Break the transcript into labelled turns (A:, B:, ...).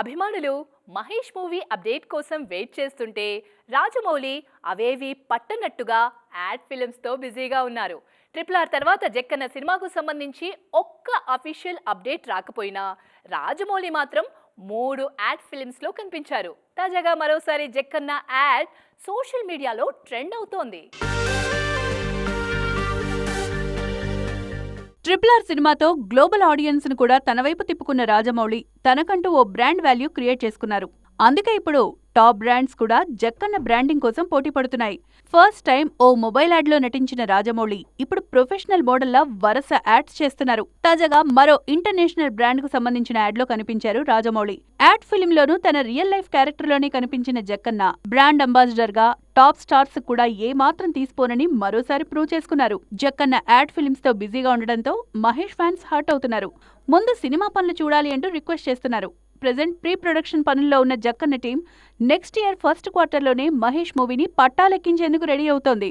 A: అభిమానులు Mahesh movie update కోసం wait చేస్తుంటే రాజమౌళి అవేవి పట్టనట్టుగా యాడ్ ఫిలిమ్స్తో బిజీగా ఉన్నారు. ట్రిపుల్ ఆర్ తర్వాత జక్కన్న సినిమాకు సంబంధించి ఒక్క అఫీషియల్ అప్డేట్ రాకపోయినా రాజమౌళి మాత్రం మూడు యాడ్ ఫిలిమ్స్లో కనిపించారు. తాజాగా మరోసారి జక్కన్న యాడ్ సోషల్ మీడియాలో ట్రెండ్ అవుతోంది.
B: ట్రిపుల్ ఆర్ సినిమాతో గ్లోబల్ ఆడియన్స్ను కూడా తన వైపు తిప్పుకున్న రాజమౌళి తనకంటూ ఓ బ్రాండ్ వాల్యూ క్రియేట్ చేసుకున్నారు. అందుకే ఇప్పుడు టాప్ బ్రాండ్స్ కూడా జక్కన్న బ్రాండింగ్ కోసం పోటీ పడుతున్నాయి. ఫస్ట్ టైం ఓ మొబైల్ యాడ్లో నటించిన రాజమౌళి ఇప్పుడు ప్రొఫెషనల్ మోడల్లా వరుస యాడ్స్ చేస్తున్నారు. తాజాగా మరో ఇంటర్నేషనల్ బ్రాండ్కు సంబంధించిన యాడ్లో కనిపించారు రాజమౌళి. యాడ్ ఫిల్మ్ తన రియల్ లైఫ్ క్యారెక్టర్లోనే కనిపించిన జక్కన్న బ్రాండ్ అంబాసిడర్గా టాప్ స్టార్స్ కూడా ఏమాత్రం తీసుకోనని తీసిపోనని మరోసారి ప్రూవ్ చేసుకున్నారు. జక్కన్న యాడ్ ఫిల్మ్స్తో బిజీగా ఉండడంతో మహేష్ ఫ్యాన్స్ హర్ట్ అవుతున్నారు. ముందు సినిమా పనులు చూడాలి అంటూ రిక్వెస్ట్ చేస్తున్నారు. ప్రెజెంట్ ప్రీ ప్రొడక్షన్ పనుల్లో ఉన్న Jakkanna team next year first క్వార్టర్లోనే Mahesh మూవీని పట్టాలెక్కించేందుకు రెడీ అవుతోంది.